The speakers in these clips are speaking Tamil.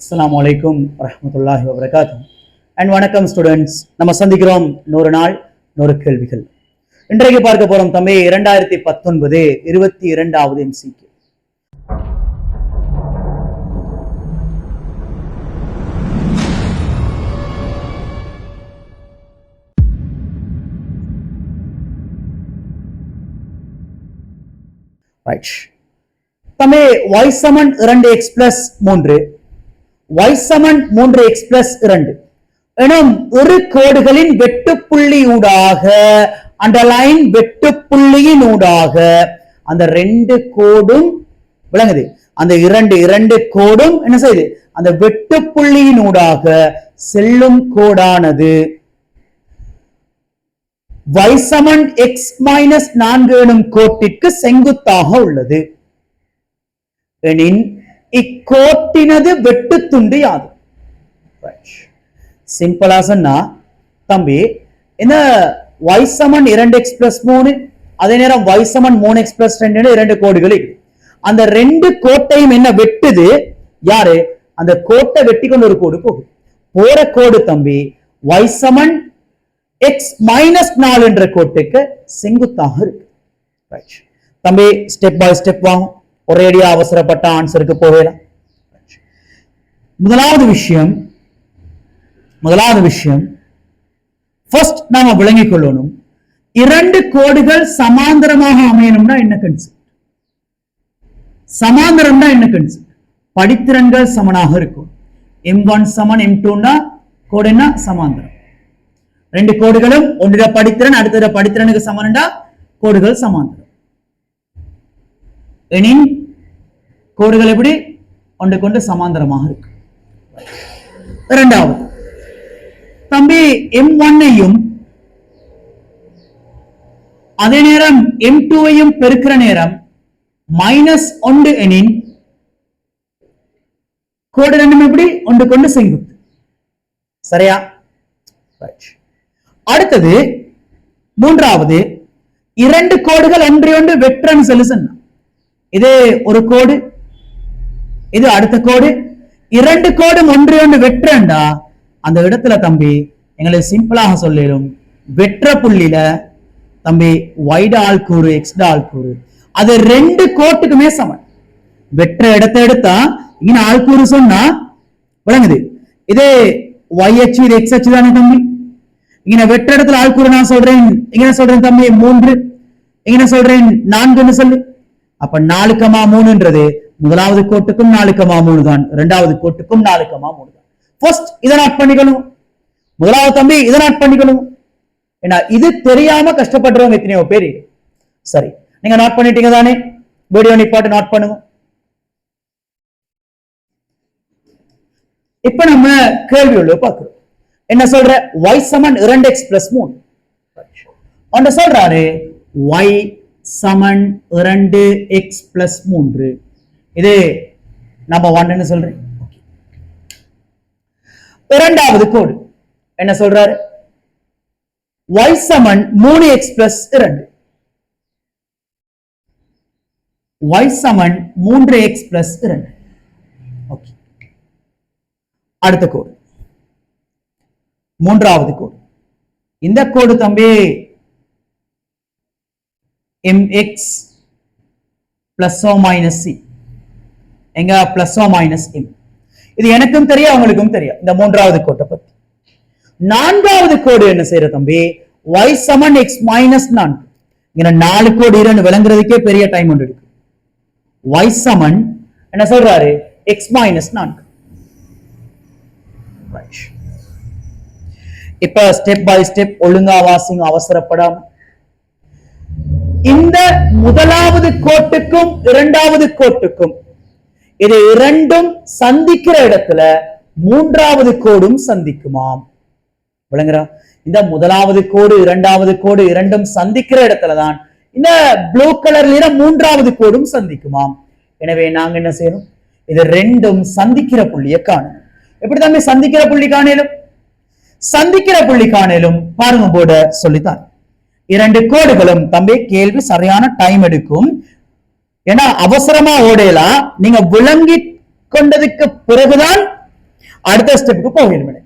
அஸ்லாம் வலைக்கும் வரமத்துல்லாஹி வபரகாத்து அண்ட் வணக்கம் ஸ்டூடெண்ட்ஸ் நம்ம சந்திக்கிறோம் நூறு நாள் நூறு கேள்விகள். இன்றைக்கு பார்க்க போகிறோம் தம்பி இரண்டாயிரத்தி பத்தொன்பது இருபத்தி இரண்டாவது எம்சிக்கு ரைட் தம்பி y சமன் இரண்டு எக்ஸ் பிளஸ் மூன்று. Y சமன் மூன்று எக்ஸ் பிளஸ் இரண்டு. எனும் இரு கோடுகளின் வெட்டுப்புள்ளி ஊடாக அண்டர்லைன் வெட்டுப்புள்ளியின் ஊடாக அந்த ரெண்டு கோடும் விளங்குது. அந்த இரண்டு இரண்டு கோடும் என்ன செய்யுது? அந்த வெட்டுப்புள்ளியின் ஊடாக செல்லும் கோடானது. Y சமன் எக்ஸ் மைனஸ் நான்கு எனும் கோட்டிற்கு செங்குத்தாக உள்ளது. எனின் இக்கோட்டினது வெட்டுத்துண்டு யாது? சிம்பிளா சொன்னா தம்பி இந்த வைசமன் சமன் இரண்டு எக்ஸ் பிளஸ் மூணு அதே நேரம் வைசமன் மூணு எக்ஸ் பிளஸ் ரெண்டு இரண்டு கோடுகள் இருக்கு. அந்த ரெண்டு கோட்டையும் என்ன வெட்டுது? யாரு? அந்த கோட்டை வெட்டி கொண்டு ஒரு கோடு போகுது. போற கோடு தம்பி வைசமன் சமன் எக்ஸ் மைனஸ் நாலு என்ற கோட்டுக்கு செங்குத்தாக இருக்கு. தம்பி ஸ்டெப் பை ஸ்டெப் வாங்கும் ஒரேடியா அவசரப்பட்ட ஆன்சருக்கு போகலாம் முதலாவது விஷயம் முதலாவது விஷயம் ஃபர்ஸ்ட் நாம விளங்கிக் கொள்ளணும். இரண்டு கோடுகள் சமாந்தரமாக அமையணும்னா என்ன கன்செப்ட் சமாந்தரம்னா என்ன கன்செப்ட் படித்திறன்கள் சமனாக இருக்கும். எம் ஒன் சமன் எம் டூனா கோடு என்ன? சமாந்தரம். ரெண்டு கோடுகளும் ஒன்றிட படித்திறன் அடுத்த படித்திறனுக்கு சமன்டா கோடுகள் சமாந்தரம். எனின் கோடுகள் எப்படி? ஒன்று கொண்டு சமாந்தரமாக இருக்கு. இரண்டாவது தம்பி எம் ஒன்னையும் அதே நேரம் எம் டூவையும் பெருக்கிற நேரம் மைனஸ் ஒன்று எனின் கோடு ரெண்டும் எப்படி? ஒன்று கொண்டு செங்குத்து. சரியா? அடுத்தது மூன்றாவது இரண்டு கோடுகள் ஒன்றை ஒன்று வெற்றன்னு சொல்லி இது ஒரு கோடு இது அடுத்த கோடு. இரண்டு கோடும் ஒன்று ஒன்று வெற்றண்டா அந்த இடத்துல தம்பி எங்களை சிம்பிளாக சொல்லிடும் வெற்ற புள்ளியில தம்பி ஒய்ட ஆள் கூறு எக்ஸ்ட ஆள் கூறு. அது ரெண்டு கோட்டுக்குமே சமன் வெற்ற இடத்தை எடுத்தா இங்க ஆள் கூறு சொன்னா விளங்குது. இதே ஒய் அச்சு இது எக்ஸ் அச்சு தானே தம்பி? இங்க வெற்ற இடத்துல ஆள் கூறு நான் சொல்றேன் இங்க சொல்றேன் தம்பி மூன்று. இங்க சொல்றேன் நான்குன்னு சொல்லு. அப்ப நாலு கமா மூணுன்றது முதலாவது கோட்டுக்கும் நாலு கமா மூணு தான் இரண்டாவது கோட்டுக்கும் நாலு கமா மூணு தான் ஃபர்ஸ்ட் இதை நாட் பண்ணிக்கணும். முதலாவது தம்பி இதை நாட் பண்ணிக்கணும். ஏன்னா இது தெரியாம கஷ்டப்படுறவங்க எத்தனையோ பேர் சரி நீங்க நோட் பண்ணிட்டீங்க தானே? வீடியோ நிப்பாட்டு நோட் பண்ணுங்க. இப்ப நம்ம கேள்வி உள்ள பார்க்கிறோம். என்ன சொல்ற? Y சமன் இரண்டு எக்ஸ் பிளஸ் மூணு. ஒன்று சொல்றாரு y சமன் இரண்டு எக்ஸ் பிளஸ் மூன்று. இது நம்ம ஒன்னு சொல்றேன். இரண்டாவது கோடு என்ன சொல்றாரு? ஒய் சமன் மூணு எக்ஸ் பிளஸ் இரண்டு. ஒய் சமன் மூன்று எக்ஸ் பிளஸ் இரண்டு. ஓகே அடுத்த கோடு மூன்றாவது கோடு இந்த கோடு தம்பி mx plus or minus c எங்க? plus or minus m. இது எனக்கும் தெரியும் அவங்களுக்கும் தெரியும். இந்த மூன்றாவது கோட்டை பத்தி. நான்காவது கோடு என்ன செய்யற தம்பி? Y சமன் எக்ஸ் மைனஸ் நான்கு. இங்க நாலு கோடு இரண்டு விளங்குறதுக்கே பெரிய டைம் ஒன்று இருக்கு. Y சமன் என்ன சொல்றாரு? எக்ஸ் மைனஸ் நான்கு. இப்ப ஸ்டெப் பை ஸ்டெப் ஒழுங்கா வாசிங்க அவசரப்படாம. இந்த முதலாவது கோட்டுக்கும் இரண்டாவது கோட்டுக்கும் இது இரண்டும் சந்திக்கிற இடத்துல மூன்றாவது கோடும் சந்திக்குமாம். விளங்குறா? இந்த முதலாவது கோடு இரண்டாவது கோடு இரண்டும் சந்திக்கிற இடத்துல தான் இந்த ப்ளூ கலர் மூன்றாவது கோடும் சந்திக்குமாம். எனவே நாங்க என்ன செய்யணும்? இது ரெண்டும் சந்திக்கிற புள்ளியை காணும் எப்படி தம்பி சந்திக்கிற புள்ளி காணலும்? சந்திக்கிற புள்ளி காணலும் பாருங்க போட சொல்லித்தான். இரண்டு கோடுகளும். தம்பி கேள்வி சரியான டைம் எடுக்கும். ஏன்னா அவசரமா ஓடையலாம் நீங்க விளங்கி கொண்டதுக்கு பிறகுதான் அடுத்த ஸ்டெப்புக்கு போக வேண்டும்.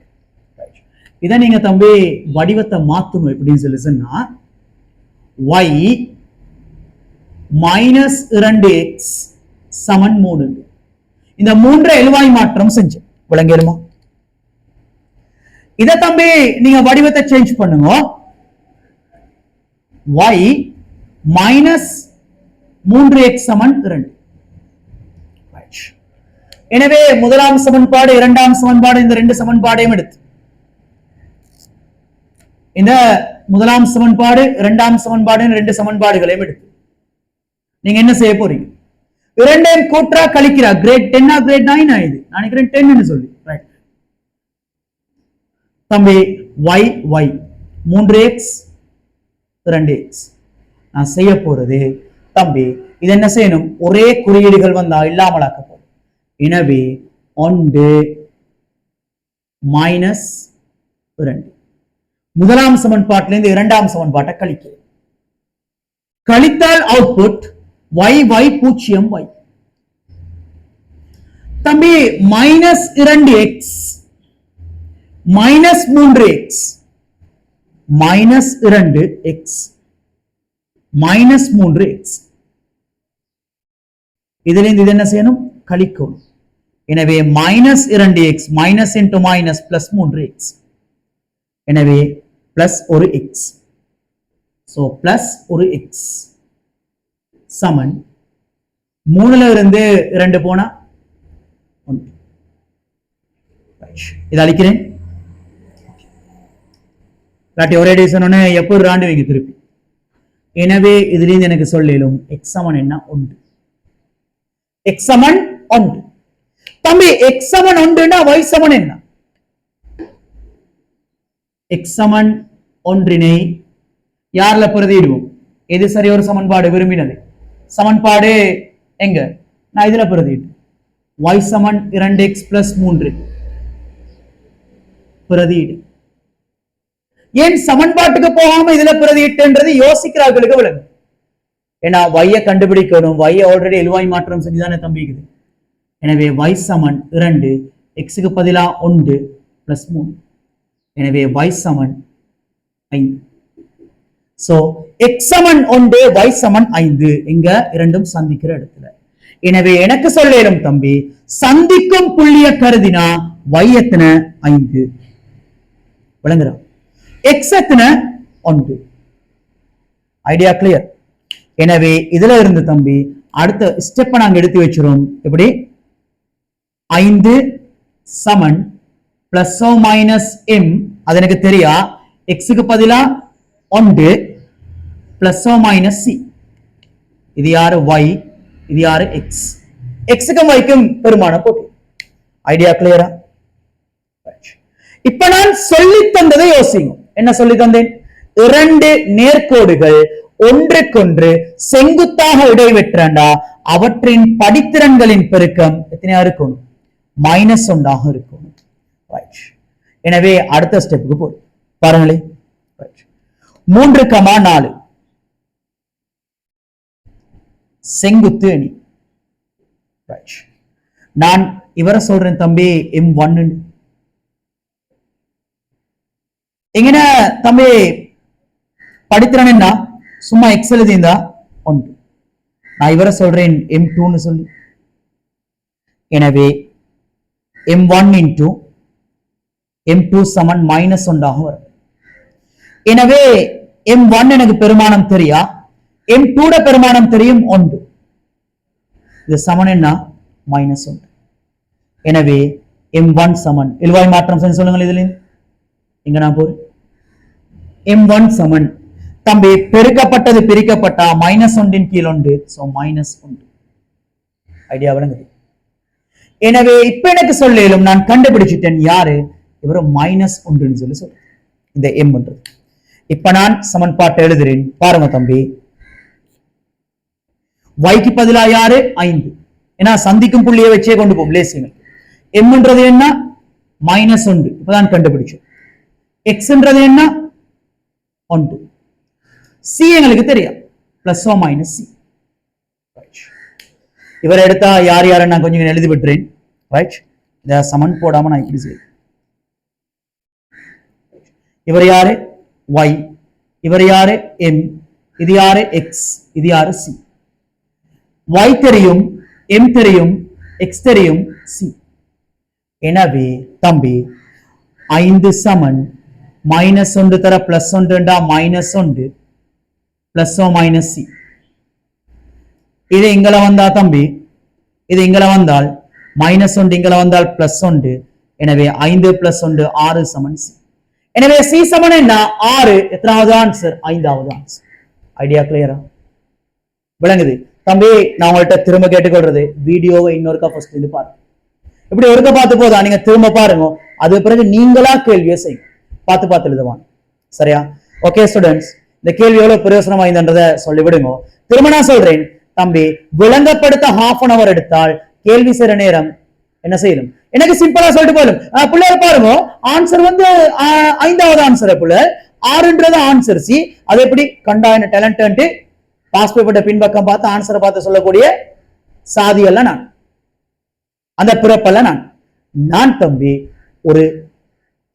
இதை நீங்க தம்பி வடிவத்தை மாத்தணும் எப்படின்னு சொல்லி சொன்னா y மைனஸ் இரண்டு எக்ஸ் சமன் மூணு. இந்த மூன்று எழுவாய் மாற்றம் செஞ்சு. விளங்கிடுமா? இத தம்பி நீங்க வடிவத்தை சேஞ்ச் பண்ணுங்க. Y மைனஸ் மூன்று எக்ஸ் சமன் இரண்டு. எனவே முதலாம் சமன்பாடு இரண்டாம் சமன்பாடு இந்த ரெண்டு சமன்பாடையும் எடுத்து. இந்த முதலாம் சமன்பாடு இரண்டாம் சமன்பாடு ரெண்டு சமன்பாடுகளையும் எடுத்து. நீங்க என்ன செய்ய போறீங்க? இரண்டையும் கூற்றா கழிக்கிறா? கிரேட் டென்னா கிரேட் நைன் ஆயுது நான் நினைக்கிறேன் டென்னு சொல்லி. ரைட் தம்பி ஒய் ஒய் மூன்று எக்ஸ் ரெண்டு எக்ஸ் நான் செய்ய போறது தம்பி இது என்ன செய்யணும்? ஒரே குறியீடுகள் வந்தா இல்லாமலாக்க போதும் எனவே ஒன்று மைனஸ் இரண்டு. முதலாம் சமன்பாட்டிலிருந்து இரண்டாம் சமன்பாட்டை கழிக்கிறேன். கழித்தால் அவுட்புட் y y பூஜ்ஜியம் y. தம்பி மைனஸ் இரண்டு எக்ஸ் மைனஸ் மூன்று எக்ஸ் மைனஸ் இரண்டு எக்ஸ் மைனஸ் மூன்று எக்ஸ் இதிலிருந்து இது என்ன செய்யணும்? கழிக்கணும். எனவே மைனஸ் இரண்டு x minus into minus plus மூன்று எக்ஸ் எனவே பிளஸ் ஒரு எக்ஸ் ஸோ பிளஸ் ஒரு எக்ஸ் சமன். மூணுல இருந்து இரண்டு போனா? ஒன்று. இதை அழிக்கிறேன். இல்லாட்டி ஒரே டே சொன்னோன்னே எப்போ ராண்டு வைங்க திருப்பி. எனவே இதுலேருந்து எனக்கு சொல்லிடும் எக்ஸமன் என்ன உண்டு? எக்ஸமன் உண்டு. ஒன்று தம்பி எக்ஸமன் சமன் ஒன்றுனா என்ன? எக்ஸ் ஒன்றினை யார்ல பிரதியிடுவோம்? எது சரி ஒரு சமன்பாடு விரும்பினது? சமன்பாடு எங்க? நான் இதுல பிரதியிட்டு y சமன் இரண்டு எக்ஸ் பிளஸ் மூன்று. பிரதியீடு. ஏன் சமன்பாட்டுக்கு போகாம இதுல பிரதியிட்டுன்றது யோசிக்கிறார்களுக்கு விளங்கும் ஏன்னா வைய கண்டுபிடிக்கணும். வைய ஆல்ரெடி எழுவாய் மாற்றம் செஞ்சுதானே தம்பிக்குது எனவே வை சமன் இரண்டு எக்ஸுக்கு பதிலா ஒன்று பிளஸ் மூணு. எனவே வை சமன் ஐந்து. சோ எக்ஸ் சமன் ஒன்று வை சமன் ஐந்து. இங்க இரண்டும் சந்திக்கிற இடத்துல. எனவே எனக்கு சொல்லேலும் தம்பி சந்திக்கும் புள்ளிய கருதினா வையத்தின எத்தனை? ஐந்து. விளங்குறான் எக்ஸ் எத்தனை ஒன்று. ஐடியா கிளியர் எனவே இதுல இருந்து தம்பி அடுத்த ஸ்டெப்பை நாங்க எடுத்து வச்சிருவோம். எப்படி? ஐந்து சமன் பிளஸ் ஓ மைனஸ் எம் அது எனக்கு தெரியா? எக்ஸுக்கு பதிலா ஒன்று பிளஸ் ஓ மைனஸ் சி இது யாரு? ஒய் இது யாரு? எக்ஸ் எக்ஸுக்கும் ஒய்க்கும் பெருமானம் போட்டு. ஐடியா கிளியரா இப்ப நான் சொல்லி தந்ததை யோசிங்க. என்ன சொல்லி தந்தேன்? இரண்டு நேர்கோடுகள் ஒன்றுக்கொன்று செங்குத்தாக இடைவெற்றண்டா அவற்றின் படித்திறன்களின் பெருக்கம் எத்தனையா இருக்கும்? மைனஸ் ஒன்றாக இருக்கும். எனவே அடுத்த ஸ்டெப்புக்கு போய் பாருங்களேன் மூன்று கமா நாலு. செங்குத்து அணி. நான் இவரை சொல்றேன் தம்பி எம் ஒன்னு எங்கன தம்பி படித்திறன் என்ன சும்மா எக்ஸ் எழுதியிருந்தா? ஒன்று. நான் இவரை சொல்றேன் எம் டூன்னு சொல்லி. எனவே m one into m two சமன் மைனஸ் ஒன்றாக வரும். எனவே எம் ஒன் எனக்கு பெருமானம் தெரியா? எம் டூட பெருமானம் தெரியும்? ஒன்று. இது சமன் என்ன? மைனஸ் ஒன்று. எனவே எம் ஒன் சமன். இல்வாய் மாற்றம் செஞ்சு சொல்லுங்கள் இதுல. எங்க நான் போறேன்? எம் ஒன் சமன் தம்பி பெருக்கப்பட்டது பிரிக்கப்பட்டா மைனஸ் ஒன்றின் கீழ் ஒன்று. சோ மைனஸ் ஒன்று. ஐடியா விளங்குது. எனவே இப்ப எனக்கு சொல்லும் நான் கண்டுபிடிச்சிட்டேன் யாரு? இவரும் மைனஸ் ஒன்றுன்னு சொல்லி சொல்ற இந்த எம் ஒன்று இப்ப நான் சமன்பாட்டை எழுதுறேன். பாருங்க தம்பி. வைக்கு பதிலா யாரு? ஐந்து. ஏன்னா சந்திக்கும் புள்ளியை வச்சே கொண்டு போகும் லேசிங்க எம்ன்றது என்ன? மைனஸ் ஒன்று. இப்பதான் கண்டுபிடிச்சோம். எக்ஸ்ன்றது என்ன? ஒன்று. சி எங்களுக்கு தெரியும். பிளஸ் ஓ மைனஸ் சி இவர் எடுத்தா யார் யாரை நான் கொஞ்சம் எழுதி விட்டுறேன் ரைட் இதை சமன் போடாம நான் இப்படி செய்வேன் இவர் யாரு? ஒய் இவர் யாரு? எம் இது யாரு? எக்ஸ் இது யாரு? சி ஒய் தெரியும் எம் தெரியும் எக்ஸ் தெரியும் சி எனவே தம்பி ஐந்து சமன் மைனஸ் ஒன்று தர பிளஸ் ஒன்றுண்டா மைனஸ் ஒன்று பிளஸ் ஓ மைனஸ் சி இது இங்கல வந்தா தம்பி இது இங்கல வந்தால் மைனஸ் ஒன்று இங்கல வந்தால் பிளஸ் ஒன்று எனவே ஐந்து பிளஸ் ஒன்று ஆறு சமன் சி எனவே சி சமன் என்ன? ஆறு. எத்தனாவது ஆன்சர் ஐந்தாவது ஆன்சர் ஐடியா கிளியரா விளங்குது. தம்பி நான் உங்கள்கிட்ட திரும்ப கேட்டுக்கொள்றது வீடியோவை இன்னொருக்கா ஃபர்ஸ்ட் இது பாருங்க இப்படி ஒருக்க பார்த்து போதா? நீங்க திரும்ப பாருங்க. அது பிறகு நீங்களா கேள்வியை செய்யும் பார்த்து பார்த்து எழுதுவான். சரியா? ஓகே ஸ்டூடெண்ட்ஸ் இந்த கேள்வி எவ்வளவு பிரயோசனம் இருந்தன்றதை சொல்லிவிடுங்க. திரும்ப நான் சொல்றேன். தம்பி விளங்கப்படுத்த ஹாஃப் அன் அவர் எடுத்தால் கேள்வி செய்யற நேரம் என்ன செய்யணும் எனக்கு சிம்பிளா சொல்லிட்டு போயிடும். அஹ் பாருங்க. ஆன்சர் வந்து ஐந்தாவது ஆன்சர் பிள்ளை. ஆறுன்றது ஆன்சர் சி அது எப்படி? கண்டா என்ன டேலண்ட் பாஸ் பேப்பர்ட்ட பின்பக்கம் பார்த்து ஆன்சரை பார்த்து சொல்லக்கூடிய சாதி அல்ல நான். அந்த பிறப்பல்ல நான். நான் தம்பி ஒரு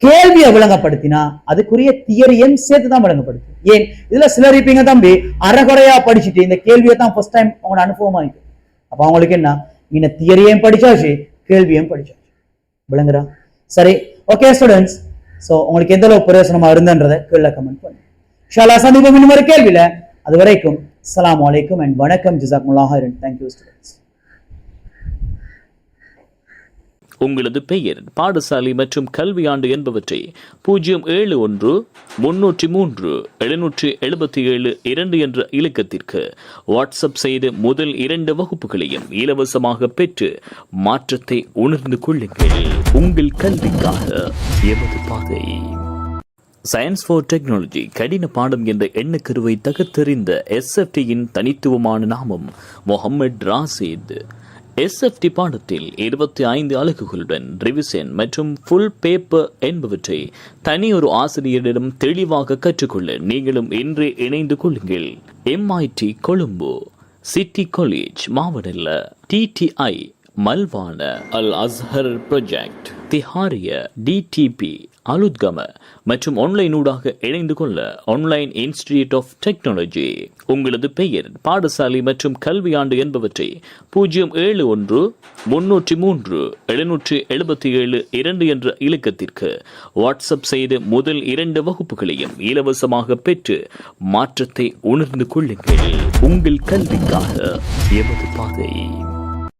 கேள்வியை விளங்கப்படுத்தினா அதுக்குரிய தியரியும் சேர்த்து தான் விளங்கப்படுத்து ஏன்? இதுல சிலர் இருப்பீங்க தம்பி அறகுறையா படிச்சுட்டு இந்த கேள்வியை தான் ஃபர்ஸ்ட் டைம் உங்களோட அனுபவமா இருக்கு அப்ப அவங்களுக்கு என்ன? இந்த தியரியும் படிச்சாச்சு கேள்வியும் படிச்சாச்சு. விளங்குறா? சரி ஓகே ஸ்டூடெண்ட்ஸ் சோ உங்களுக்கு எந்த அளவு பிரயோசனமா இருந்தன்றதை கீழே கமெண்ட் பண்ணுங்க. ஷாலா சந்திப்போம் இன்னும் ஒரு கேள்வியில. அது வரைக்கும் அஸ்லாம் அலைக்கும் அண்ட் வணக்கம். ஜிசாக்முல்லாஹ் தேங்க்யூ ஸ்டூடெண்ட்ஸ் உங்களது பெயர் பாடசாலை மற்றும் கல்வியாண்டு என்பவற்றை பூஜ்ஜியம் ஏழு ஒன்று முன்னூற்றி மூன்று எழுநூற்றி எழுபத்தி ஏழு இரண்டு என்ற இலக்கத்திற்கு வாட்ஸ்அப் செய்து முதல் இரண்டு வகுப்புகளையும் இலவசமாக பெற்று மாற்றத்தை உணர்ந்து கொள்ளுங்கள். உங்கள் கல்விக்காக எமது பாதை. சயின்ஸ் ஃபார் டெக்னாலஜி கடின பாடம் என்ற எண்ணக்கருவை தகர்த்தெறிந்த எஸ்எஃப்டியின் தனித்துவமான நாமம் முகமது ராசித். எஸ்எஃப்டி பாடத்தில் இருபத்தி ஐந்து அலகுகளுடன் ரிவிசன் மற்றும் ஃபுல் பேப்பர் என்பவற்றை தனியொரு ஆசிரியரிடம் தெளிவாக கற்றுக்கொள்ள நீங்களும் இன்றே இணைந்து கொள்ளுங்கள். MIT Colombo city college மாவடல்ல DTI Malwana Al Azhar project Thihariya DTP Aluthgama மற்றும் ஆன்லைன் ஊடாக இணைந்து கொள்ள ஆன்லைன் இன்ஸ்டிடியூட் ஆஃப் டெக்னாலஜி உங்களது பெயர் பாடசாலை மற்றும் கல்வியாண்டு என்பவற்றை பூஜ்ஜியம் ஏழு ஒன்று முன்னூற்றி மூன்று எழுநூற்றி எழுபத்தி ஏழு இரண்டு என்ற இலக்கத்திற்கு வாட்ஸ்அப் செய்து முதல் இரண்டு வகுப்புகளையும் இலவசமாக பெற்று மாற்றத்தை உணர்ந்து கொள்ளுங்கள். உங்கள் கல்விக்காக எமது பாதை.